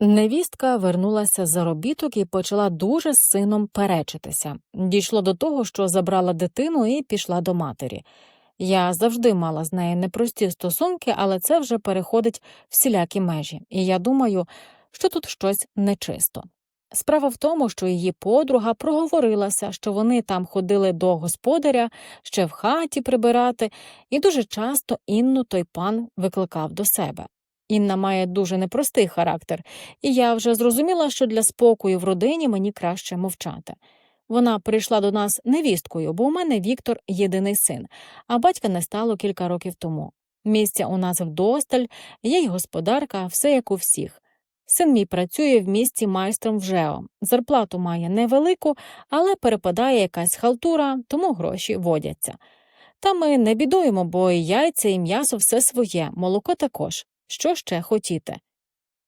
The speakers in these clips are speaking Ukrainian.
Невістка вернулася з заробіток і почала дуже з сином перечитися. Дійшло до того, що забрала дитину і пішла до матері. Я завжди мала з нею непрості стосунки, але це вже переходить всілякі межі, і я думаю, що тут щось нечисто. Справа в тому, що її подруга проговорилася, що вони там ходили до господаря, ще в хаті прибирати, і дуже часто Інну той пан викликав до себе. Інна має дуже непростий характер, і я вже зрозуміла, що для спокою в родині мені краще мовчати. Вона прийшла до нас невісткою, бо у мене Віктор єдиний син, а батька не стало кілька років тому. Місця у нас вдосталь, є й господарка, все як у всіх. Син мій працює в місті майстром в ЖЕО. Зарплату має невелику, але перепадає якась халтура, тому гроші водяться. Та ми не бідуємо, бо і яйця, і м'ясо все своє, молоко також. Що ще хотіти?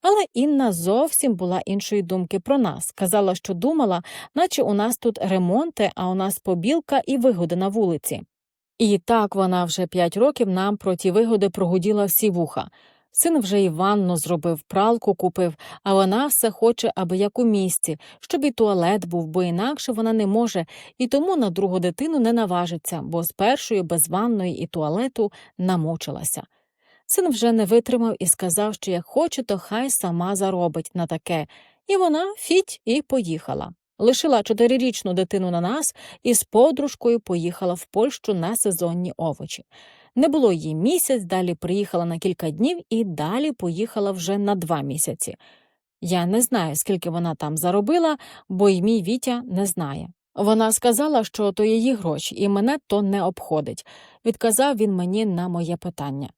Але Інна зовсім була іншої думки про нас. Казала, що думала, наче у нас тут ремонти, а у нас побілка і вигоди на вулиці. І так вона вже п'ять років нам про ті вигоди прогуділа всі вуха. Син вже і ванну зробив, пралку купив, а вона все хоче, аби як у місті, щоб і туалет був, бо інакше вона не може, і тому на другу дитину не наважиться, бо з першою без ванної і туалету намучилася. Син вже не витримав і сказав, що як хоче, то хай сама заробить на таке, і вона фіть і поїхала. Лишила чотирирічну дитину на нас і з подружкою поїхала в Польщу на сезонні овочі. Не було їй місяць, далі приїхала на кілька днів і далі поїхала вже на два місяці. Я не знаю, скільки вона там заробила, бо й мій Вітя не знає. Вона сказала, що то її гроші, і мене то не обходить. Відказав він мені на моє питання.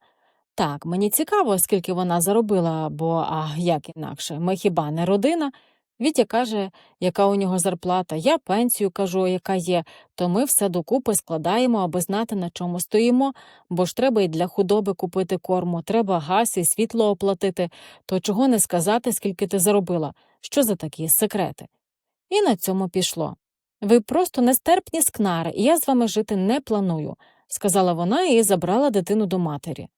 Так, мені цікаво, скільки вона заробила, бо а як інакше, ми хіба не родина? Вітя каже, яка у нього зарплата, я пенсію кажу, яка є, то ми все докупи складаємо, аби знати, на чому стоїмо, бо ж треба і для худоби купити корму, треба газ і світло оплатити, то чого не сказати, скільки ти заробила, що за такі секрети. І на цьому пішло. Ви просто нестерпні скнари, і я з вами жити не планую, сказала вона і забрала дитину до матері.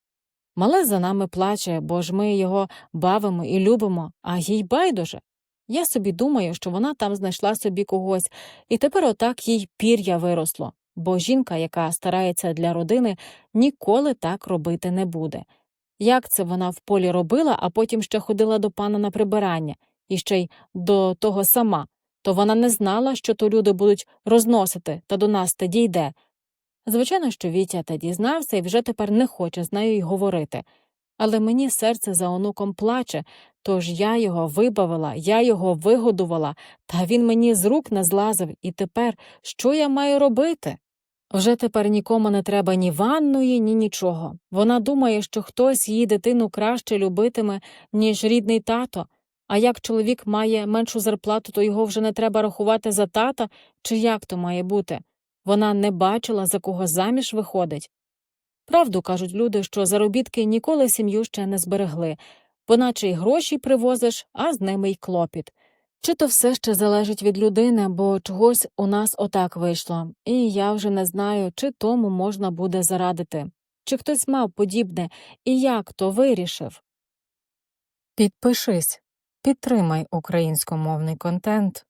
Мале за нами плаче, бо ж ми його бавимо і любимо, а їй байдуже. Я собі думаю, що вона там знайшла собі когось, і тепер отак їй пір'я виросло, бо жінка, яка старається для родини, ніколи так робити не буде. Як це вона в полі робила, а потім ще ходила до пана на прибирання, і ще й до того сама, то вона не знала, що то люди будуть розносити, та до нас те дійде. Звичайно, що Вітя та дізнався і вже тепер не хоче з нею й говорити. Але мені серце за онуком плаче, тож я його вибавила, я його вигодувала, та він мені з рук не злазив, і тепер що я маю робити? Вже тепер нікому не треба ні ванної, ні нічого. Вона думає, що хтось її дитину краще любитиме, ніж рідний тато. А як чоловік має меншу зарплату, то його вже не треба рахувати за тата, чи як то має бути? Вона не бачила, за кого заміж виходить. Правду кажуть люди, що заробітки ніколи сім'ю ще не зберегли, бо наче й гроші привозиш, а з ними й клопіт. Чи то все ще залежить від людини, бо чогось у нас отак вийшло, і я вже не знаю, чи тому можна буде зарадити, чи хтось мав подібне і як то вирішив. Підпишись, підтримай українськомовний контент.